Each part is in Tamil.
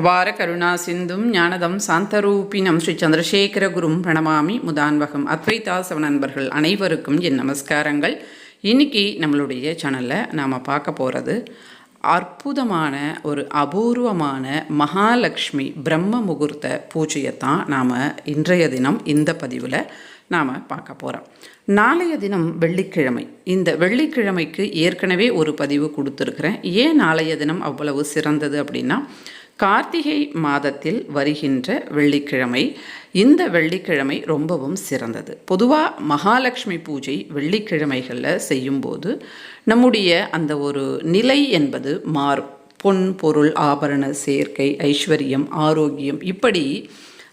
அபார கருணா சிந்தும் ஞானதம் சாந்தரூபினம் ஸ்ரீ சந்திரசேகர குரும் பிரணமாமி முதான்வகம். அத்வைதாசவ நண்பர்கள் அனைவருக்கும் என் நமஸ்காரங்கள். இன்னைக்கு நம்மளுடைய சேனலில் நாம் பார்க்க போகிறது அற்புதமான ஒரு அபூர்வமான மகாலட்சுமி பிரம்ம முகூர்த்த பூஜையை தான் நாம் இன்றைய தினம் இந்த பதிவில் நாம் பார்க்க போகிறோம் நாளைய தினம் வெள்ளிக்கிழமை. இந்த வெள்ளிக்கிழமைக்கு ஏற்கனவே ஒரு பதிவு கொடுத்துருக்குறேன். ஏன் நாளைய தினம் அவ்வளவு சிறந்தது அப்படின்னா கார்த்திகை மாதத்தில் வருகின்ற வெள்ளிக்கிழமை இந்த வெள்ளிக்கிழமை ரொம்பவும் சிறந்தது. பொதுவாக மகாலட்சுமி பூஜை வெள்ளிக்கிழமைகளில் செய்யும்போது நம்முடைய அந்த ஒரு நிலை என்பது மாறும். பொன் பொருள் ஆபரண சேர்க்கை ஐஸ்வர்யம் ஆரோக்கியம் இப்படி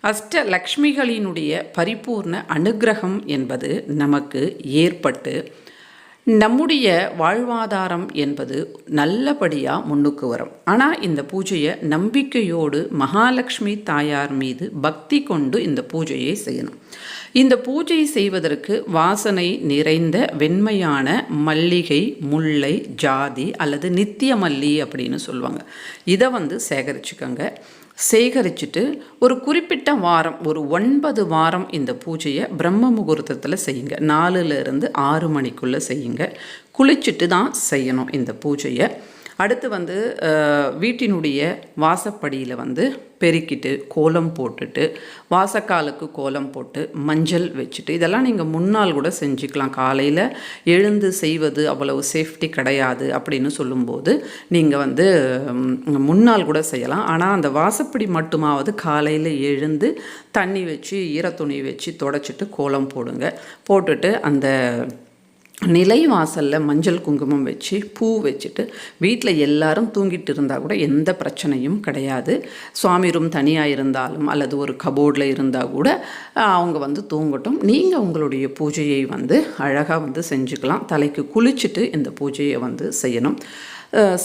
அஷ்ட லக்ஷ்மிகளினுடைய பரிபூர்ண அனுகிரகம் என்பது நமக்கு ஏற்பட்டு நம்முடைய வாழ்வாதாரம் என்பது நல்லபடியாக முன்னுக்கு வரும். ஆனால் இந்த பூஜையை நம்பிக்கையோடு மகாலட்சுமி தாயார் மீது பக்தி கொண்டு இந்த பூஜையை செய்யணும். இந்த பூஜை செய்வதற்கு வாசனை நிறைந்த வெண்மையான மல்லிகை முல்லை ஜாதி அல்லது நித்திய மல்லி அப்படின்னு சொல்லுவாங்க. இதை வந்து சேகரிச்சுக்கோங்க. சேகரிச்சுட்டு ஒரு குறிப்பிட்ட வாரம் ஒரு ஒன்பது வாரம் இந்த பூஜையை பிரம்ம முகூர்த்தத்தில் செய்யுங்க. நாலுலேருந்து ஆறு மணிக்குள்ளே செய்யுங்க. குளிச்சுட்டு தான் செய்யணும் இந்த பூஜையை. அடுத்து வந்து வீட்டினுடைய வாசப்படியில் வந்து பெருக்கிட்டு கோலம் போட்டுட்டு வாசக்காலுக்கு கோலம் போட்டு மஞ்சள் வச்சுட்டு இதெல்லாம் நீங்கள் முன்னால் கூட செஞ்சுக்கலாம். காலையில் எழுந்து செய்வது அவ்வளவு சேஃப்டி கிடையாது அப்படின்னு சொல்லும்போது நீங்கள் வந்து முன்னால் கூட செய்யலாம். ஆனால் அந்த வாசப்படி மட்டுமாவது காலையில் எழுந்து தண்ணி வச்சு ஈரத்துணி வச்சு தொடச்சிட்டு கோலம் போடுங்க. போட்டுட்டு அந்த நிலை வாசலில் மஞ்சள் குங்குமம் வச்சு பூ வச்சுட்டு வீட்டில் எல்லாரும் தூங்கிட்டு இருந்தால் கூட எந்த பிரச்சனையும் கிடையாது. சுவாமி ரூம் தனியாக இருந்தாலும் அல்லது ஒரு கபோர்டில் இருந்தால் கூட அவங்க வந்து தூங்கட்டும். நீங்கள் உங்களுடைய பூஜையை வந்து அழகாக வந்து செஞ்சுக்கலாம். தலைக்கு குளிச்சுட்டு இந்த பூஜையை வந்து செய்யணும்.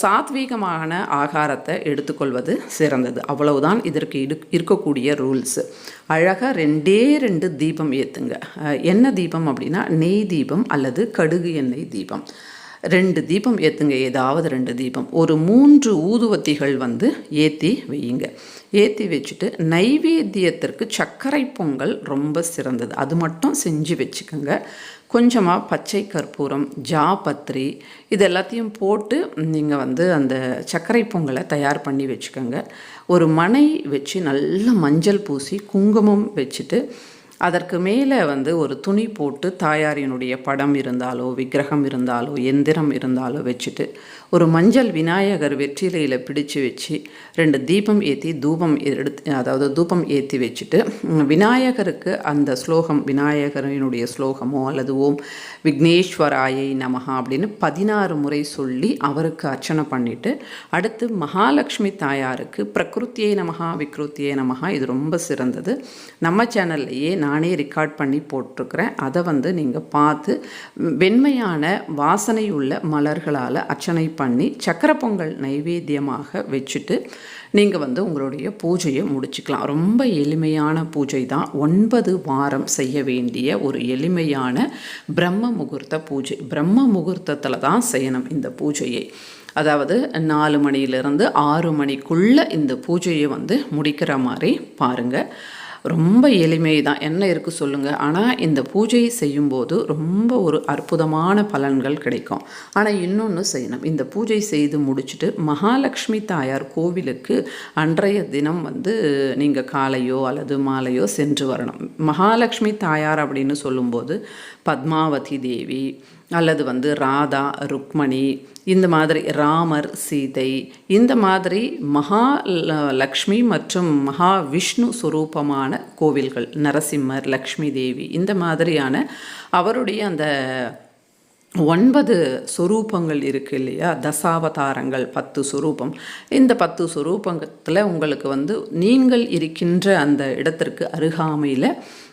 சாத்வீகமான ஆகாரத்தை எடுத்துக்கொள்வது சிறந்தது. அவ்வளவுதான் இதற்கு இடு இருக்கக்கூடிய ரூல்ஸு அழகாக ரெண்டே ரெண்டு தீபம் ஏற்றுங்க என்ன தீபம் அப்படின்னா நெய் தீபம் அல்லது கடுகு எண்ணெய் தீபம். ரெண்டு தீபம் ஏற்றுங்க ஏதாவது ரெண்டு தீபம். ஒரு மூன்று ஊதுவத்திகள் வந்து ஏற்றி வையுங்க. ஏற்றி வச்சுட்டு நைவேத்தியத்திற்கு சர்க்கரை பொங்கல் ரொம்ப சிறந்தது. அது மட்டும் செஞ்சு வச்சுக்கோங்க. கொஞ்சமாக பச்சை கற்பூரம் ஜாபத்ரி இது எல்லாத்தையும் போட்டு நீங்கள் வந்து அந்த சர்க்கரை பொங்கலை தயார் பண்ணி வச்சுக்கோங்க. ஒரு மனை வச்சு நல்ல மஞ்சள் பூசி குங்குமம் வச்சுட்டு அதற்கு மேலே வந்து ஒரு துணி போட்டு தாயாரினுடைய படம் இருந்தாலோ விக்கிரகம் இருந்தாலோ எந்திரம் இருந்தாலோ வச்சுட்டு ஒரு மஞ்சள் விநாயகர் வெற்றிலையில் பிடிச்சு வச்சு ரெண்டு தீபம் ஏற்றி தூபம் எடுத்து அதாவது தூபம் ஏற்றி வச்சுட்டு விநாயகருக்கு அந்த ஸ்லோகம் விநாயகரினுடைய ஸ்லோகமோ அல்லது ஓம் விக்னேஸ்வராயை நமகா அப்படின்னு பதினாறு முறை சொல்லி அவருக்கு அர்ச்சனை பண்ணிவிட்டு அடுத்து மகாலட்சுமி தாயாருக்கு பிரகிருத்தியை நமகா விக்ருத்தியை நமகா இது ரொம்ப சிறந்தது. நம்ம சேனல்லையே நான் ரெக்கார்ட் பண்ணி போட்டிருக்கிறேன். அதை வந்து நீங்கள் பார்த்து வெண்மையான வாசனை உள்ள மலர்களால் அர்ச்சனை பண்ணி சக்கர பொங்கல் நைவேத்தியமாக வச்சுட்டு நீங்கள் வந்து உங்களுடைய பூஜையை முடிச்சுக்கலாம். ரொம்ப எளிமையான பூஜை தான் ஒன்பது வாரம் செய்ய வேண்டிய ஒரு எளிமையான பிரம்ம முகூர்த்த பூஜை. பிரம்ம முகூர்த்தத்தில் தான் செய்யணும் இந்த பூஜையை. அதாவது நாலு மணியிலிருந்து ஆறு மணிக்குள்ளே இந்த பூஜையை வந்து முடிக்கிற மாதிரி பாருங்கள் ரொம்ப எளிமை தான் என்ன இருக்குது சொல்லுங்கள் ஆனால் இந்த பூஜையை செய்யும்போது ரொம்ப ஒரு அற்புதமான பலன்கள் கிடைக்கும். ஆனால் இன்னொன்று செய்யணும். இந்த பூஜை செய்து முடிச்சுட்டு மகாலட்சுமி தாயார் கோவிலுக்கு அன்றைய தினம் வந்து நீங்கள் காலையோ அல்லது மாலையோ சென்று வரணும். மகாலட்சுமி தாயார் அப்படின்னு சொல்லும்போது பத்மாவதி தேவி அல்லது வந்து ராதா ருக்மணி இந்த மாதிரி ராமர் சீதை இந்த மாதிரி மகா லக்ஷ்மி மற்றும் மகா விஷ்ணு சுரூபமான கோவில்கள் நரசிம்மர் லக்ஷ்மி தேவி இந்த மாதிரியான அவருடைய அந்த ஒன்பது சுரூபங்கள் இருக்குது இல்லையா? தசாவதாரங்கள் பத்து சுரூபம். இந்த பத்து சுரூபத்தில் உங்களுக்கு வந்து நீங்கள் இருக்கின்ற அந்த இடத்திற்கு அருகாமையில்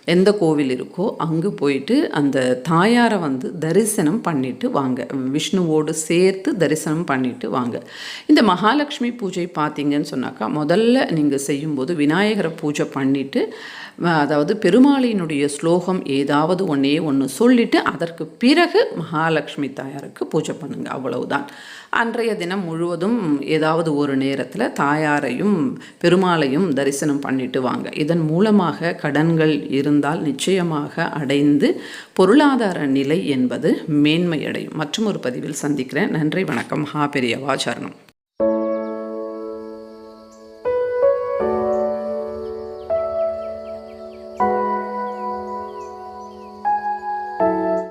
எந்த கோவில் இருக்கோ அங்கு போயிட்டு அந்த தாயாரை வந்து தரிசனம் பண்ணிட்டு வாங்க. விஷ்ணுவோடு சேர்த்து தரிசனம் பண்ணிட்டு வாங்க. இந்த மகாலட்சுமி பூஜை பார்த்தீங்கன்னு சொன்னாக்கா முதல்ல நீங்கள் செய்யும்போது விநாயகரை பூஜை பண்ணிவிட்டு அதாவது பெருமாளினுடைய ஸ்லோகம் ஏதாவது ஒன்றே ஒன்று சொல்லிவிட்டு அதற்கு பிறகு மகாலட்சுமி தாயாருக்கு பூஜை பண்ணுங்கள் அவ்வளவுதான். அன்றைய தினம் முழுவதும் ஏதாவது ஒரு நேரத்தில் தாயாரையும் பெருமாளையும் தரிசனம் பண்ணிட்டு வாங்க. இதன் மூலமாக கடன்கள் இருந்தால் நிச்சயமாக அடைந்து பொருளாதார நிலை என்பது மேன்மையடையும். மற்றும் ஒரு பதிவில் சந்திக்கிறேன். நன்றி வணக்கம். ஹா பெரியவா சரணம்.